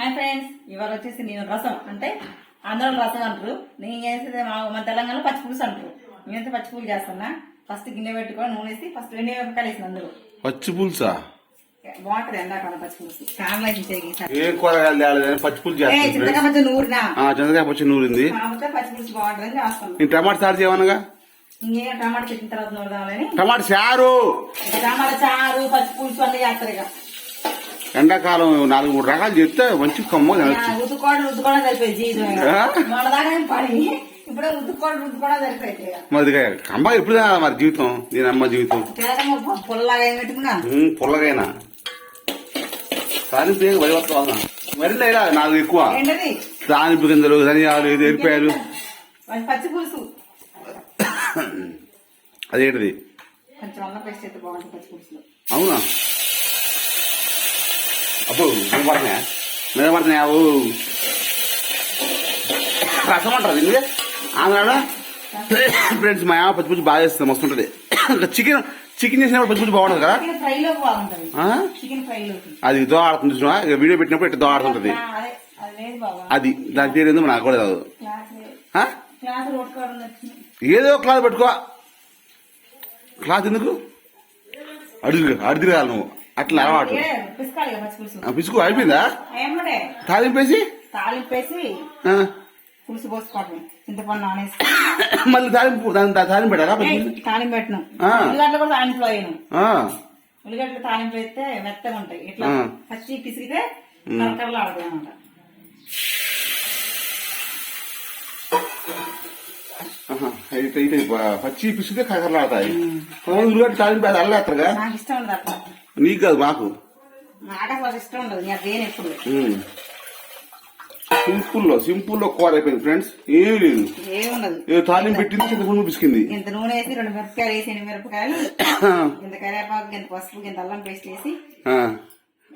Hi friends ఇవాళ వచ్చేసి నేను రసం అంటే ఆంధ్రలో రసం అంటారు. నేను చేసేది? మా మన తెలంగాణలో పచ్చి పులుసు అంటారు. నేనైతే పచ్చి పులుసు చేస్తున్నా. ఫస్ట్ గిన్నె పెట్టుకొని నూనె వేసి ఫస్ట్ రెండు మిరపకాయలు వేసిన అందులో. పచ్చి పులుసా? బాగుంటది ఎండాకాలం పచ్చి పులుసు. చాలా ఇచ్చేది ఏ కూరగాయలు పచ్చి ఏ చేస్తుంది చింతకాయ మధ్య నూరినా? ఆ, చంద్రకాయ పచ్చి నూరింది. కాకపోతే పచ్చి పులుసు బాగుంటుందని చేస్తాను టమాటా సార్ చేయమనగా? ఇంకేం టమాటా పెట్టిన తర్వాత నూరదామని. టమాటా చారు! టమాటా చారు పచ్చి పులుసు అన్నీ చేస్తారు ఇక. ఎండాకాలం నాలుగు మూడు రకాలు చెప్తే మంచి కమ్మ తినొచ్చు. ఉతుక్కోవడం ఉతుక్కోవడం సరిపోయింది జీవితం ఇక. ఆ? మొన్న దాకా ఏం పని. ఇప్పుడే ఉతుక్కోవడం ఉతుక్కోవడం సరిపోయింది ఇక. మరి కమ్మ ఎప్పుడు మరి జీవితం? దీని అమ్మ జీవితం? పుల్లగైనా. ఏం వరి వస్తా మరి లేదా నాలుగు ఎక్కువ? తాలింపు గింజలు ధనియాలు ఎరిపాయలు. అదేంటిది? అవునా? అబ్బో నేను పడుతున్నాయా నేను పడుతున్నాయా రసం అంటారు ఇది ఆంధ్రాలో? ఫ్రెండ్స్ మా యామ పచ్చి పులుసు బాగా చేస్తుంది మస్తు ఉంటుంది. చికెన్ చికెన్ చేసినప్పుడు పచ్చి పులుసు బాగుంటుంది. కదా అది దో ఆడుతుంది చూసినా వీడియో పెట్టినప్పుడు ఇట్లా దో ఆడుతుంటది. అదే దాని పేరు ఏందో నాకు కూడా వచ్చింది ఏదో క్లాత్ పెట్టుకో. క్లాత్ ఎందుకు? అడుగు అడుగు రాలి నువ్వు. అట్లా అలవాటు. పిసుకు అయిపోయిందా? తాలింపేసి? తాలింపేసి పులుసు పోసుకోవటం చింతపండు నానేసి మళ్ళీ తాలింపు తాలింపు పెట్టాలా ఏ, తాలింపు పెట్టినాం. ఉల్లిగడ్డలు కూడా తాలింపులో వేయను. ఉల్లిగడ్డలు తాలింపు వేస్తే మెత్తగా ఉంటాయి. ఇట్లా. పచ్చి పిసిగితే కరకరలు ఆడుతాయి అనమాట అయితే అయితే పచ్చి పిసికితే కకరలాడతాయి ఉల్లిగడ్డ తాలింపు అది అల్లేస్తారుగా నాకు ఇష్టం ఉండదు అట్లా. నీకు కాదు మాకు. సింపుల్లో సింపుల్లో కూర అయిపోయింది ఫ్రెండ్స్ ఏమీ లేదు. ఏదో తాలింపు పెట్టింది చింతపండు ఇంత నూనె వేసి రెండు మిరపకాయలు వేసి ఎన్ని మిరపకాయలు? ఇంత కరివేపాకు ఇంత పసుపు ఇంత అల్లం పేస్ట్ వేసి.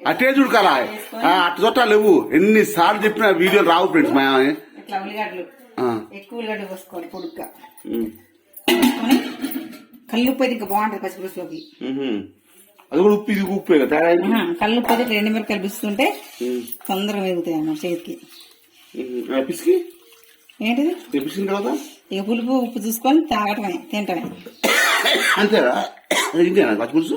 అట్టే చూడకాల అట్ట చుట్టాలు లేవు. ఎన్ని సార్లు చెప్పిన వీడియోలు రావు ఫ్రెండ్స్ మా. ఇట్లా ఉల్లిగడ్డలు. ఎక్కువ ఉల్లిగడ్డ పోసుకోవాలి పొడుగ్గా. కల్లుప్పు అయితే ఇంకా బాగుంటుంది పచ్చిపులుసులోకి. అది కూడా ఉప్పు ఇది ఉప్పే కదా తేడా ఏంటి? కల్లుప్పు అయితే ఇట్లా ఎండు మిరపకాయలు పిస్తుంటే ఉమ్. తొందరగా వేగుతాయి అన్నమాట చేతికి. పిసికి? ఏంటిది? పిసికిన తర్వాత? ఇక పులుపు ఉప్పు చూసుకొని తాగటమే తింటమే. ఇంతేనా పచ్చిపులుసు?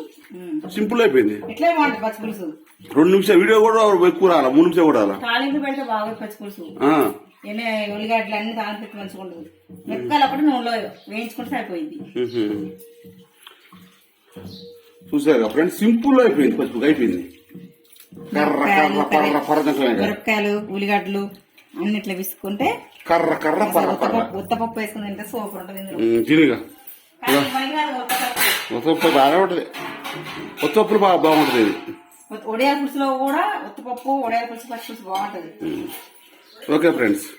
సింపుల్ అయిపోయింది. ఇట్లే బాగుంటుంది పచ్చిపులుసు. రెండు నిమిషాలు వీడియో కూడా ఎక్కువ రాలా మూడు నిమిషాలు కూడా రాలా తాలింపు పెడితే బాగుంది పచ్చిపులుసు. ఉల్లిగడ్డలు అన్ని తాలింపు పెట్టి మంచిగా ఉండదు. అప్పుడు నూనెలో వేయించుకుంటే సరిపోయింది. చూసారు ఫ్రెండ్స్? సింపుల్ అయిపోయింది పచ్చిపులు అయిపోయింది. కర్ర కర్ర కదా. మిరపకాయలు ఉల్లిగడ్డలు అన్ని ఇట్లా విసుకుంటే కర్ర కర్ర పర్ర పర్ర. ఉత్తపప్పు ఉత్తపప్పు వేసుకుని తింటే సూపర్ ఉంటుంది ఇందులో. ఉత్తపప్పు. ఉత్తప్పు బాగా ఉంటుంది. ఉత్తప్పులు బాగా బాగుంటుంది ఇది. ఒడియాల పులుసులో కూడా ఉత్తపప్పు ఒడియాల పులుసు పచ్చి పులుసు బాగుంటుంది. Okay friends.